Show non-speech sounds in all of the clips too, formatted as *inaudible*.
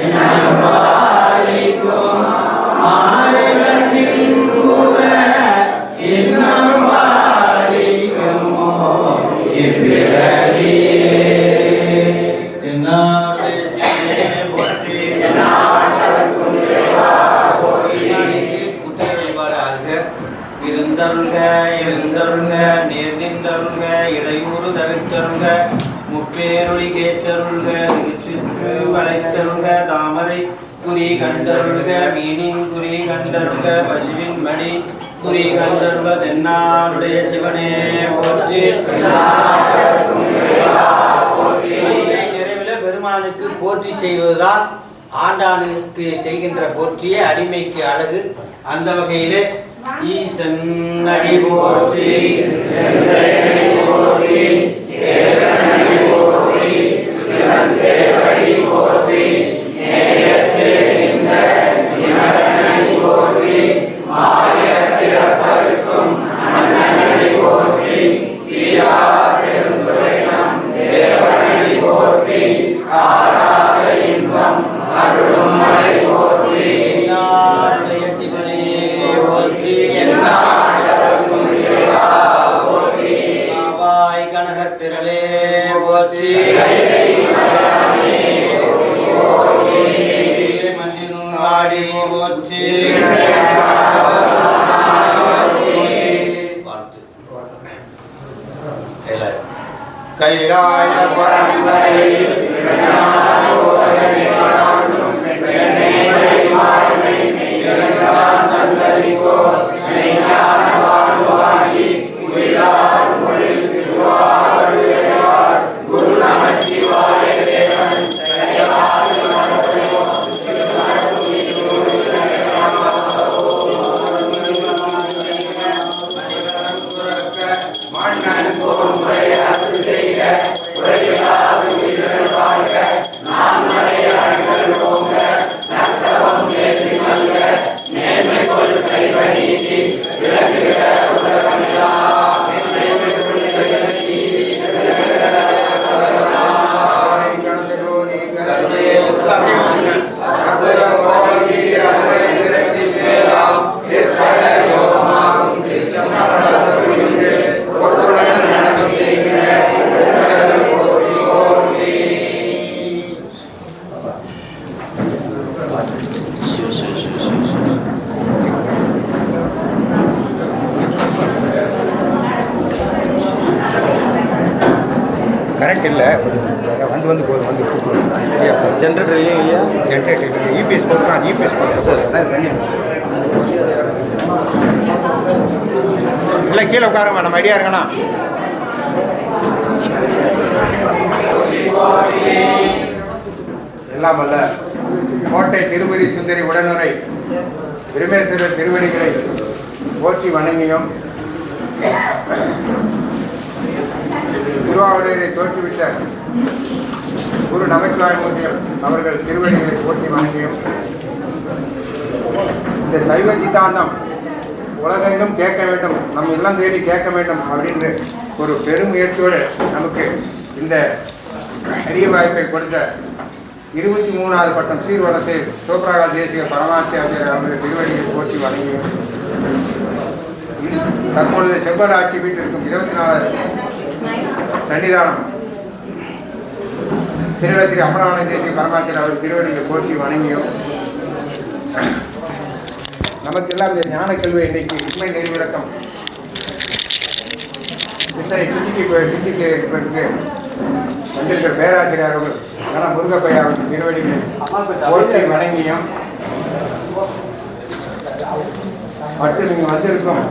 E na தாமரை குறி கண்டருள்க மீனின் குறி கண்டருள்க பசுவின் மணி குறி கண்டருள்க தென்னாருடைய சிவனே போற்றி. நிறைவில் பெருமானுக்கு போற்றி செய்வதுதான் ஆண்டானுக்கு செய்கின்ற போற்றிய அடிமைக்கு அழகு. அந்த வகையிலே ஈசன் அடி போற்றி போற்றி. மண்ணினுள் ஆடி போற்றி வாழ்த்து எல்லாரும். கைலாய பரம்பரை. இல்லை கீழே உட்காருங்க நம்ம ஐடியா இருக்கண்ணா எல்லாம் அல்ல. கோட்டை திருவரி சுந்தரி உடனுரை. பிரமேஸ்வரர் திருவடிகளை போற்றி வணங்கியும் திருவாவூரை தோற்றுவிட்ட குரு நமச்சிவாயமூர்த்திகள் அவர்கள் திருவடிகளை போற்றி வணங்கியும் இந்த சைவ சித்தாந்தம் உலகெங்கும் கேட்க வேண்டும் நம் இல்லம் தேடி கேட்க வேண்டும் அப்படின்ற ஒரு பெரும் முயற்சியோடு நமக்கு இந்த அரிய வாய்ப்பை கொடுத்த இருபத்தி மூணாவது பட்டம் சீர்வடத்தில் சோப்ராகா தேசிய பரமாட்சி ஆசிரியர் அவர்கள் திருவடியை போற்றி வணங்கியும் தற்பொழுது செவ்வல் ஆட்சி வீட்டிற்கும் இருபத்தி நாலு சன்னிதானம். திருவள்ளி ஸ்ரீ அமராவணி தேசிய பரமாச்சர் அவர் திருவடியை போற்றி வணங்கியும் நமக்கெல்லாம் இந்த ஞான கல்வி இன்னைக்கு உண்மை நெறிவிளக்கம் சிந்தனை சிந்திக்கு சிந்திக்க இருப்பதற்கு வந்திருக்கிற பேராசிரியர் அவர்கள் ஆனால் முருகப்பையா அவர்கள் திருவடியை வணங்கியும். மற்றும் நீங்கள் வந்திருக்கும்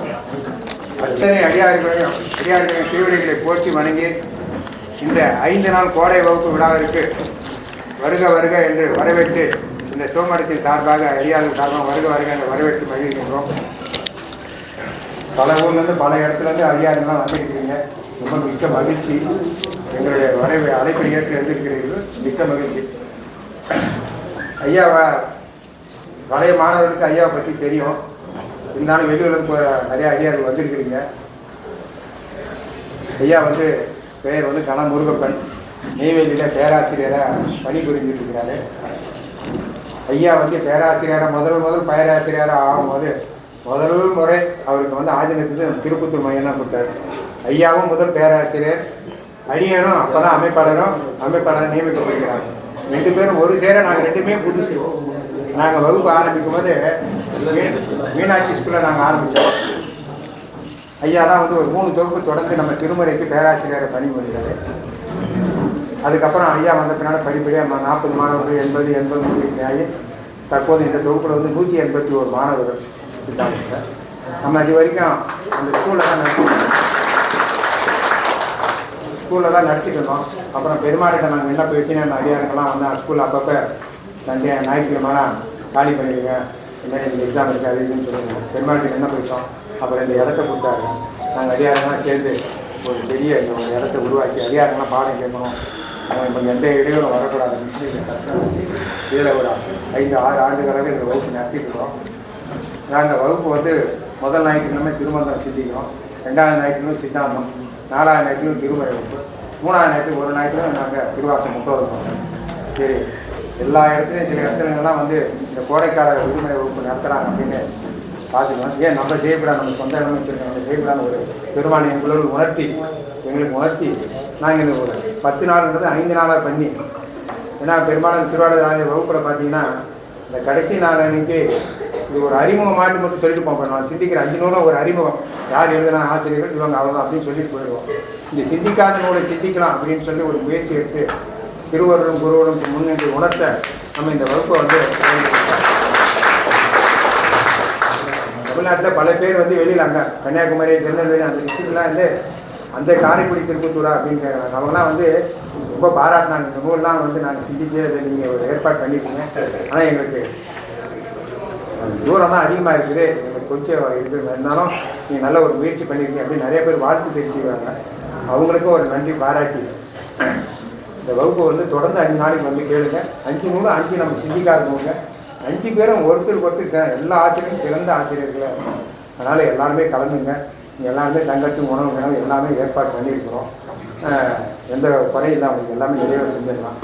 அத்தனை அடியார்களையும் அடியார்களையும் திருவடிகளை போற்றி வணங்கி இந்த ஐந்து நாள் கோடை வகுப்பு விழாவிற்கு வருக வருக என்று வரவேற்று இந்த சோமரத்தின் சார்பாக அடியார்கள் சார்பாக வருக வருக அந்த வரவேற்று மகிழ்கின்றோம். பல ஊர்லேருந்து பல இடத்துலேருந்து அடியார்கள்லாம் வந்துருக்கிறீங்க. ரொம்ப மிக்க மகிழ்ச்சி. எங்களுடைய வரைவை அழைப்பை ஏற்று வந்திருக்கிறீர்கள் மிக்க மகிழ்ச்சி. ஐயா பழைய மாணவர்களுக்கு ஐயாவை பற்றி தெரியும். இருந்தாலும் வெளியூர்லேருந்து போகிற நிறைய அடியார்கள் வந்திருக்கிறீங்க. ஐயா வந்து பெயர் வந்து கன முருகப்பன் நெய்வேலியில் பேராசிரியராக பணிபுரிஞ்சிட்டு இருக்கிறாரு. ஐயா வந்து பேராசிரியராக முதல் முதல் பேராசிரியராக ஆகும்போது முதல் முறை அவருக்கு வந்து ஆதினத்துக்கு திருப்பத்தூர் மையம் தான் கொடுத்தாரு. ஐயாவும் முதல் பேராசிரியர் அடியனும் அப்போ தான் அமைப்பாளரும் அமைப்பாளரும் நியமிக்கப்படுகிறாங்க ரெண்டு பேரும் ஒரு சேர நாங்கள் ரெண்டுமே புதுசு. நாங்கள் வகுப்பு ஆரம்பிக்கும் போது மீனாட்சி ஸ்கூலில் நாங்கள் ஆரம்பித்தோம் ஐயா தான் வந்து ஒரு மூணு தொகுப்பு தொடர்ந்து நம்ம திருமுறைக்கு பேராசிரியரை பணிபுரிகிறது அதுக்கப்புறம் ஐயா வந்த பின்னால் படிப்படியாக நாற்பது மாணவர்கள் எண்பது எண்பது முடிவு ஆகி தற்போது இந்த தொகுப்பில் வந்து நூற்றி எண்பத்தி ஒரு மாணவர்கள் இருக்காங்க நம்ம இது வரைக்கும் அந்த ஸ்கூலில் தான் நடத்திட்டு ஸ்கூலில் தான் நடத்திட்டு அப்புறம் பெருமாள்கிட்ட நாங்கள் என்ன போயிடுச்சுன்னா அந்த அடியாருக்கெல்லாம் வந்து ஸ்கூலில் அப்பப்போ சண்டே ஞாயிற்றுக்கிழமெல்லாம் காலி பண்ணிடுங்க. இல்லை எங்களுக்கு எக்ஸாம் இருக்காது இதுன்னு சொல்லுங்க பெருமாள்கிட்ட என்ன போயிட்டோம் அப்புறம் இந்த இடத்த கொடுத்தாரு. நாங்கள் அடியாரெல்லாம் சேர்ந்து ஒரு பெரிய ஒரு இடத்த உருவாக்கி அடியாரெல்லாம் பாடம் கேட்கணும். அவன் இப்போ எந்த இடையூறும் வரக்கூடாதுன்னு சொல்லி இதில் ஒரு ஐந்து ஆறு ஆண்டுகளாக இந்த வகுப்பு நடத்திட்டுருக்கோம். இருக்கோம் நாங்கள் வகுப்பு வந்து முதல் ஞாயிற்றுக்கிழமை திருமந்தம் சித்திக்கிறோம். ரெண்டாவது ஞாயிற்றுக்கிழமை சித்தாந்தம். நாலாவது ஞாயிற்றுக்கிழமை திருமறை வகுப்பு. மூணாவது ஞாயிற்று ஒரு ஞாயிற்றுக்கிழமை நாங்கள் திருவாசம் முப்பது சரி எல்லா இடத்துலையும் சில இடத்துலலாம் வந்து இந்த கோடைக்கால விடுமுறை வகுப்பு நடத்துகிறாங்க அப்படின்னு பார்த்துக்கலாம். ஏன் நம்ம செய்யப்படாது நம்ம சொந்த இடம் வச்சுருக்கோம் நம்ம செய்யப்படாத ஒரு பெருமானை எங்களோட உணர்த்தி எங்களுக்கு உணர்த்தி நாங்கள் இந்த ஒரு பத்து நாள்ன்றது ஐந்து நாளாக பண்ணி. ஏன்னா பெரும்பாலும் திருவாரூர் வகுப்பில் பார்த்தீங்கன்னா இந்த கடைசி நாள் அன்னைக்கு இது ஒரு அறிமுகம் மாட்டு மட்டும் சொல்லிட்டு போவோம் நான் சிந்திக்கிற அஞ்சு நூலும் ஒரு அறிமுகம். யார் எழுதுனா ஆசிரியர்கள் இவங்க அவ்வளோதான் அப்படின்னு சொல்லிட்டு போயிடுவோம். இந்த சிந்திக்காத நூலை சிந்திக்கலாம் அப்படின்னு சொல்லி ஒரு முயற்சி எடுத்து திருவருளும் குருவரும் முன்னின்று உணர்த்த நம்ம இந்த வகுப்பை வந்து தமிழ்நாட்டில் பல பேர் வந்து வெளியில் அங்கே கன்னியாகுமரி திருநெல்வேலி அந்த டிஸ்ட்ரிக்ட்லாம் வந்து அந்த காரைக்குடி திருப்பத்தூரா அப்படின்னு கேட்குறாங்க அவங்களாம் வந்து ரொம்ப பாராட்டினாங்க. இந்த நூல்லாம் வந்து நாங்கள் சிந்திச்சு அதை நீங்கள் ஒரு ஏற்பாடு பண்ணிட்டீங்க ஆனால் எங்களுக்கு தூரம் தான் அதிகமாக இருக்குது எங்களுக்கு கொஞ்சம் இது இருந்தாலும் நீங்கள் நல்ல ஒரு முயற்சி பண்ணியிருக்கீங்க அப்படின்னு நிறைய பேர் வாழ்த்து தெரிவிச்சுக்கிறாங்க. அவங்களுக்கும் ஒரு நன்றி பாராட்டி. இந்த வகுப்பு வந்து தொடர்ந்து அஞ்சு நாளைக்கு வந்து கேளுங்க. அஞ்சு நூலும் அஞ்சு நம்ம சிந்திக்காக நூலுங்க. அஞ்சு பேரும் ஒருத்தருக்கு ஒருத்தர் எல்லா ஆசிரியரும் சிறந்த ஆசிரியர்கள் அதனால் எல்லாருமே கலந்துங்க. எல்லாருமே தங்கத்து உணவு கிணவு எல்லாமே ஏற்பாடு பண்ணியிருக்கிறோம். எந்த குறையும் இல்லை அவங்களுக்கு எல்லாமே நிறைவேற செஞ்சிடலாம்.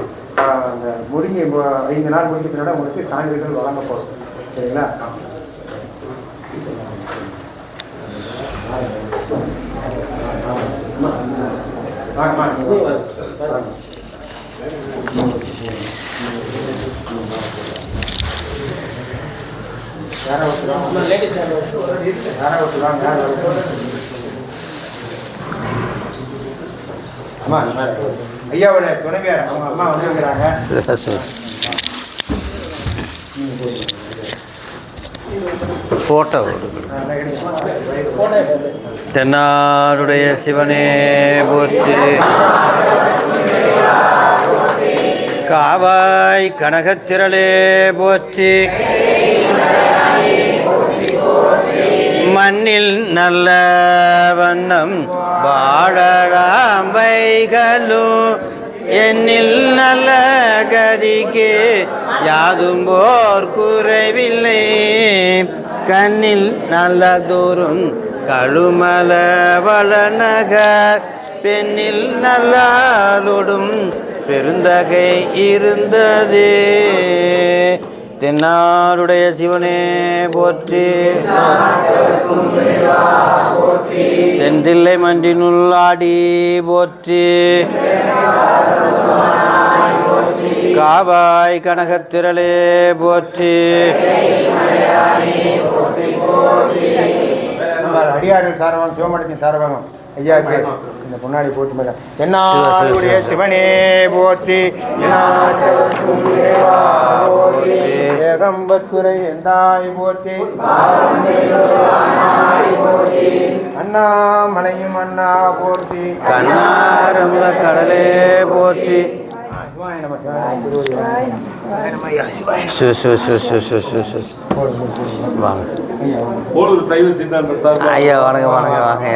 அந்த முடிஞ்சு இப்போ ஐந்து நாள் முடிஞ்ச பின்னாடி உங்களுக்கு சான்றிதழ் வழங்க போகிறோம் சரிங்களா? வாங்கம்மா நீங்க வாங்க. யாரா அம்மா இந்த மாதிரி. ஐயாவோட துணைவியார் அவங்க அம்மா வந்துருக்கிறாங்க ஃபோட்டோ தென்னாருடைய சிவனே போற்று. காவாய் கனகத்திரளே போற்றி. மண்ணில் நல்ல வண்ணம் வாழலாம் வைகளும் எண்ணில் நல்ல கதிக்கு யாதும் போர் குறைவில்லை. கண்ணில் நல்ல தோறும் கழுமல வளநகர் பெண்ணில் நல்லாலொடும் பெருந்தகை இருந்ததே. தென்னாருடைய சிவனே போற்றி. தென்றில்லை மன்றினுள் ஆடி போற்றி. காவாய் கனகத்திரளே போற்றி. அடியார்கள் சாரவாங்க சிவமடத்தின் சாரவாங்க ஐயாக்கு இந்த முன்னாடி போட்டு மேடம் என்னாளுடைய சிவனே போற்றி. ஏகம்பத்துரை எந்தாய் போற்றி. அண்ணாமலையும் அண்ணா போற்றி. கண்ணாரமுத கடலே போற்றி. நம, ஐயா வணக்கம் வணக்கம் வாங்க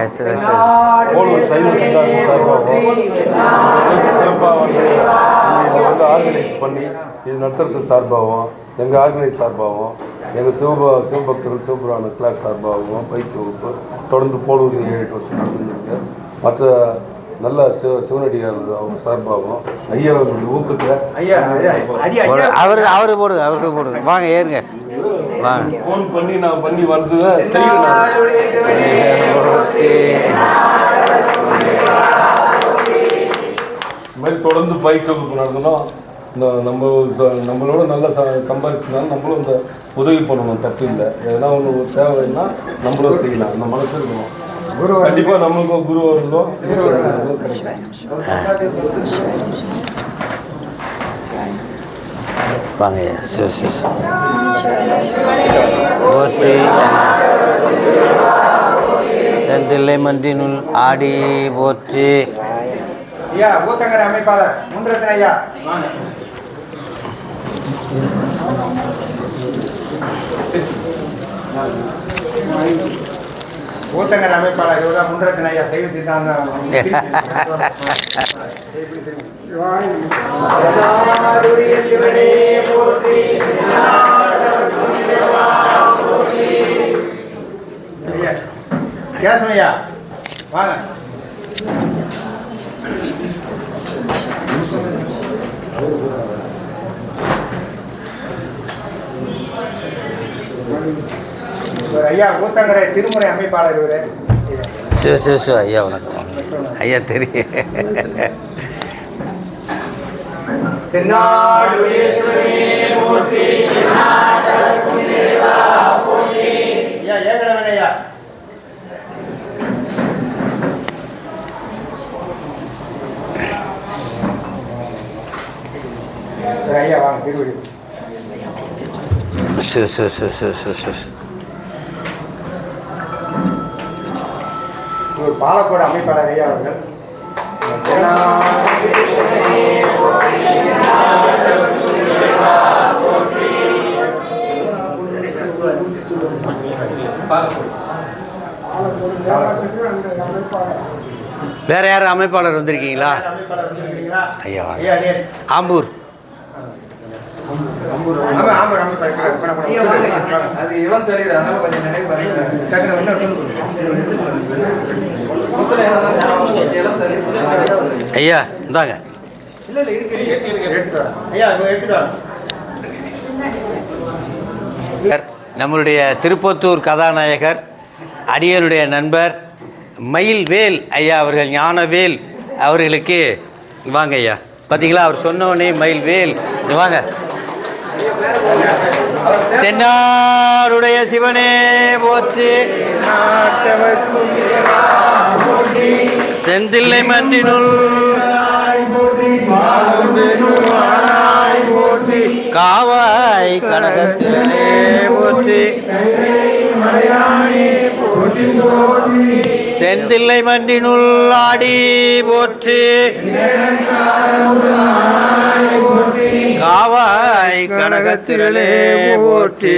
வந்து ஆர்கனைஸ் பண்ணி இது நடத்துறது சார்பாகவும் எங்கள் ஆர்கனைஸ் சார்பாகவும் எங்கள் சிவப சிவபக்தர்கள் சிவபுராண கிளாஸ் சார்பாகவும் பயிற்சி வகுப்பு தொடர்ந்து போலூர் ஏழு எட்டு வருஷம் நடந்துருக்கு. மற்ற நல்ல சிவ சிவனடியார் அவங்க சார்பாகவும் ஐயா அவர்களுடைய ஊக்கத்தை ஐயா ஐயா அவரு அவரு போடுங்க அவருக்கு போடுங்க வாங்க ஏறுங்க. வாங்க. ஃபோன் பண்ணி நான் பண்ணி வந்து மாதிரி தொடர்ந்து பயிற்சி வகுப்பு நடத்தணும் இந்த நம்ம நம்மளோட நல்லா ச சம்பாதிச்சுனாலும் நம்மளும் இந்த உதவி பண்ணணும் தப்பு இல்லை. எதனா ஒன்று தேவைன்னா நம்மளும் செய்யலாம். அந்த மனசு இருக்கணும். குரு கண்டிப்பாக நம்மளுக்கும் குரு கிடைக்கும் வாங்க சரி சரி ஆடி போற்றி. ஐயா ஊத்தங்கரை அமைப்பாளர் முன்றத்தின் ஐயா. வாங்க ஊத்தங்கரை அமைப்பாளர் இவர்தான் முன்றத்தின் *laughs* ஐயா செய்தி சித்தாந்தம் ஐயா, கேசவன் ஐயா வாங்க. ஐயா ஊத்தங்கரை திருமுறை அமைப்பாளர் இவரு. சரி சரி சரி ஐயா வணக்கம். ஐயா தெரியும். ஐயா வாங்க திருவடி. சரி சரி சரி சரி சரி சரி இவர் பாலக்கோடு அமைப்பாளர் ஐயா அவர்கள். வேற யாரும் அமைப்பாளர் வந்திருக்கீங்களா? ஐயா ஆம்பூர். நம்ம. அது இளம் தெளிவு அதனால கொஞ்சம் நினைவு ஐயா இந்தாங்க. இல்ல இல்ல இருக்கு இருக்கு, இருக்கு எடுத்துட்டு வரேன் ஐயா இதை எடுத்துட்டு வரேன் நம்மளுடைய திருப்பத்தூர் கதாநாயகர் அடியனுடைய நண்பர் மயில்வேல் ஐயா அவர்கள் ஞானவேல் அவர்களுக்கு வாங்க ஐயா. பார்த்தீங்களா அவர் சொன்ன உடனே மயில்வேல் இங்க வாங்க. தென்னாருடைய சிவனே போற்றி. தென்தில்லை மன்னினுள் மன்றினுள் காவாய் கனகத்திலே போற்றி. தென்தில்லை மண்டினுள் ஆடி போற்றி. காவாய் கனகத்திரளே போற்றி.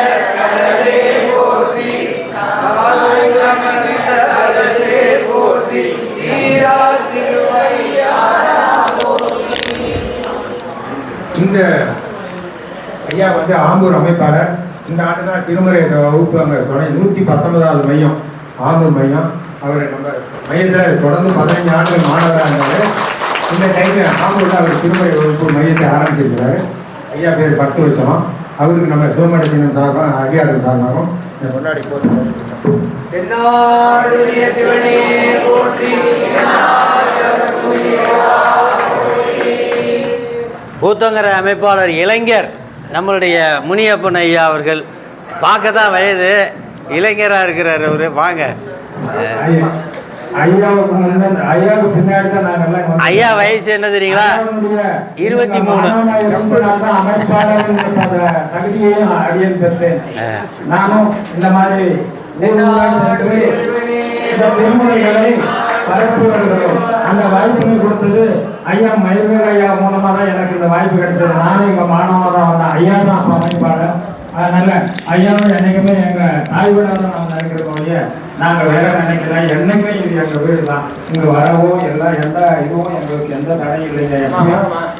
இந்த ஐயா வந்து ஆம்பூர் அமைப்பாளர். இந்த ஆண்டு தான் திருமுறை வகுப்பு அங்கே தொடங்கி நூற்றி பத்தொன்பதாவது மையம். ஆம்பூர் மையம். அவர் நம்ம மையத்தில் தொடர்ந்து பதினைஞ்சு ஆண்டு மாணவராக இருந்தார். இந்த டைமில் ஆம்பூரில் அவர் திருமுறை வகுப்பு மையத்தை ஆரம்பிச்சிருக்கிறார். ஐயா பேர் பத்து வருஷம் அவருக்கு நம்ம சிவமடத்தினம் சார்பாக அதிகாரம் சார்பாகவும் இந்த கொண்டாடி போட்டு தென்னாடுடைய பூத்தங்கர அமைப்பாளர் இளைஞர் நம்மளுடைய முனியப்பன் ஐயா அவர்கள். பார்க்க தான் வயது. இளைஞராக இருக்கிறார் அவரு. வாங்க. ஐயா வயசு என்ன தெரியுங்களா? இருபத்தி மூணு. நானும் இந்த மாதிரி இந்த வாய்ப்பினை கொடுத்தது ஐயா மயில்வேல் ஐயா மூலமா தான் எனக்கு இந்த வாய்ப்பு கிடைச்சது. நானும் எங்க மாணவன் தான் வந்தேன் ஐயா தான் அப்ப அமைப்பாளர் அதனால ஐயாவும் என்னைக்குமே எங்க தாய் வீடாக நாங்கள் நினைக்கிறோம் ஒழிய நாங்க வேற நினைக்கல. என்னைக்குமே இது எங்க வீடு தான். இங்க வரவோ எல்லாம் எந்த இதுவும் எங்களுக்கு எந்த தடையும் இல்லைங்க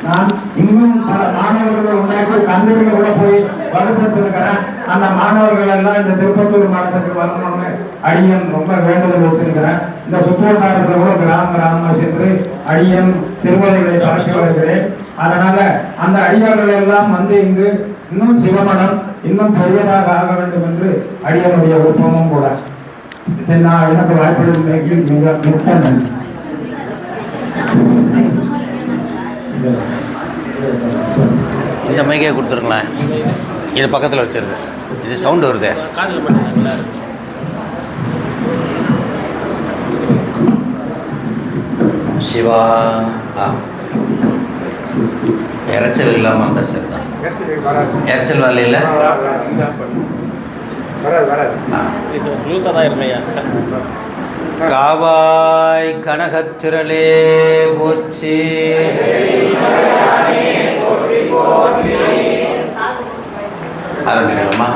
நான் இன்னும் பல மாணவர்களை உண்டாக்கி கல்லூரியில் கூட போய் வலுப்படுத்திருக்கிறேன் அந்த மாணவர்கள் எல்லாம் இந்த திருப்பத்தூர் மாவட்டத்துக்கு வரணும்னு அடியன் ரொம்ப வேண்டுதல் வச்சிருக்கிறேன். இந்த சுற்றுவட்டாரத்தில் கூட கிராம கிராமமா சென்று அடியன் திருவள்ளுவரை பறக்க வருகிறேன் அதனால அந்த அடியார்கள் எல்லாம் வந்து இங்கு இன்னும் சிவமடம் இன்னும் பெரியதாக ஆக வேண்டும் என்று அடியனுடைய விருப்பமும் கூட. நான் எனக்கு வாய்ப்பு மிக மிக்க நன்றி. இந்த மைக்கே கொடுத்துருங்களேன். இது பக்கத்தில் வச்சிருக்கு. இது சவுண்டு வருது. சிவா ஆ. இறைச்சல் இல்லாமல் அந்த சார் தான் இறைச்சல் வரலையில்? காவாய் கனகத்திரளே போச்சு ஆரம்பிக்கலாமா